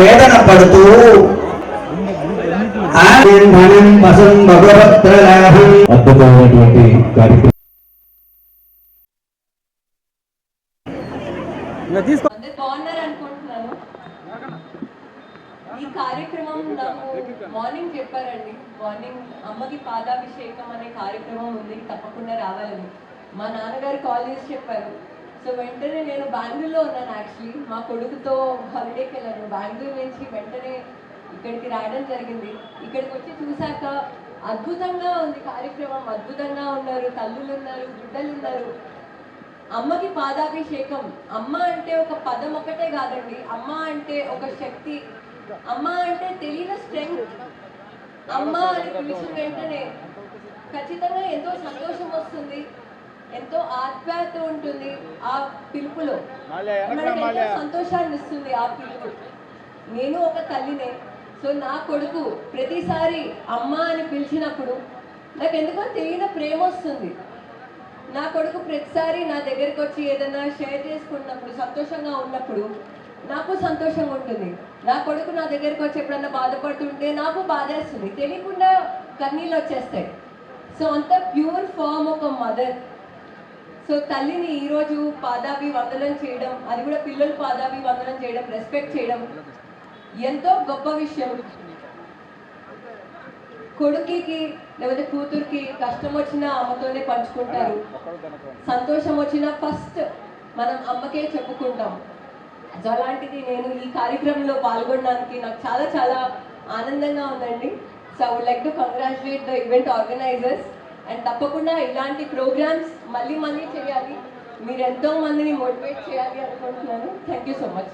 వేదన పడుతూ ఆనందనం వసం భగవత్రలాభం అద్భుతమైనటువంటి కార్యక్రమం. ఈ నాకు మార్నింగ్ చెప్పారండి. మార్నింగ్ అమ్మకి పాదాభిషేకం అనే కార్యక్రమం ఉంది తప్పకుండా రావాలని. మా నాన్నగారు కాల్ చేసి చెప్పారు. సో వెంటనే నేను బెంగళూరులో ఉన్నాను యాక్చువల్లీ మా కొడుకుతో హాలిడేకి వెళ్ళాను. బెంగళూరు నుంచి వెంటనే ఇక్కడికి రావడం జరిగింది. ఇక్కడికి వచ్చి చూశాక అద్భుతంగా ఉంది కార్యక్రమం. అద్భుతంగా ఉన్నారు. తల్లులు ఉన్నారు బిడ్డలు ఉన్నారు. అమ్మకి పాదాభిషేకం. అమ్మ అంటే ఒక పదం ఒకటే కాదండి. అమ్మ అంటే ఒక శక్తి. అమ్మ అంటే తెలియని స్ట్రెంగ్త్ అమ్మ అని పిలిచిన వెంటనే ఖచ్చితంగా ఎంతో సంతోషం వస్తుంది. ఎంతో ఆత్మీయత ఉంటుంది ఆ పిలుపులో. మనకి సంతోషాన్ని ఇస్తుంది ఆ పిలుపు. నేను ఒక తల్లినే. సో నా కొడుకు ప్రతిసారి అమ్మ అని పిలిచినప్పుడు నాకు ఎందుకో తెలియని ప్రేమ వస్తుంది. నా కొడుకు ప్రతిసారి నా దగ్గరికి వచ్చి ఏదైనా షేర్ చేసుకున్నప్పుడు సంతోషంగా ఉన్నప్పుడు నాకు సంతోషంగా ఉంటుంది. నా కొడుకు నా దగ్గరికి వచ్చి ఎప్పుడన్నా బాధపడుతుంటే నాకు బాధేస్తుంది. తెలియకుండా కన్నీళ్ళు వచ్చేస్తాయి. సో అంత ప్యూర్ ఫామ్ ఒక మదర్. సో తల్లిని ఈరోజు పాదాభి వందనం చేయడం అది కూడా పిల్లలు పాదాభి వందనం చేయడం రెస్పెక్ట్ చేయడం ఎంతో గొప్ప విషయం. కొడుకుకి లేకపోతే కూతురికి కష్టం వచ్చినా అమ్మతోనే పంచుకుంటారు. సంతోషం వచ్చినా ఫస్ట్ మనం అమ్మకే చెప్పుకుంటాం. సో అలాంటిది నేను ఈ కార్యక్రమంలో పాల్గొనడానికి నాకు చాలా చాలా ఆనందంగా ఉందండి. So I would like to congratulate the event organisers and తప్పకుండా ఇలాంటి ప్రోగ్రామ్స్ మళ్ళీ మళ్ళీ చేయాలి. మీరు ఎంతో మందిని మోటివేట్ చేయాలి అనుకుంటున్నాను. Thank you so much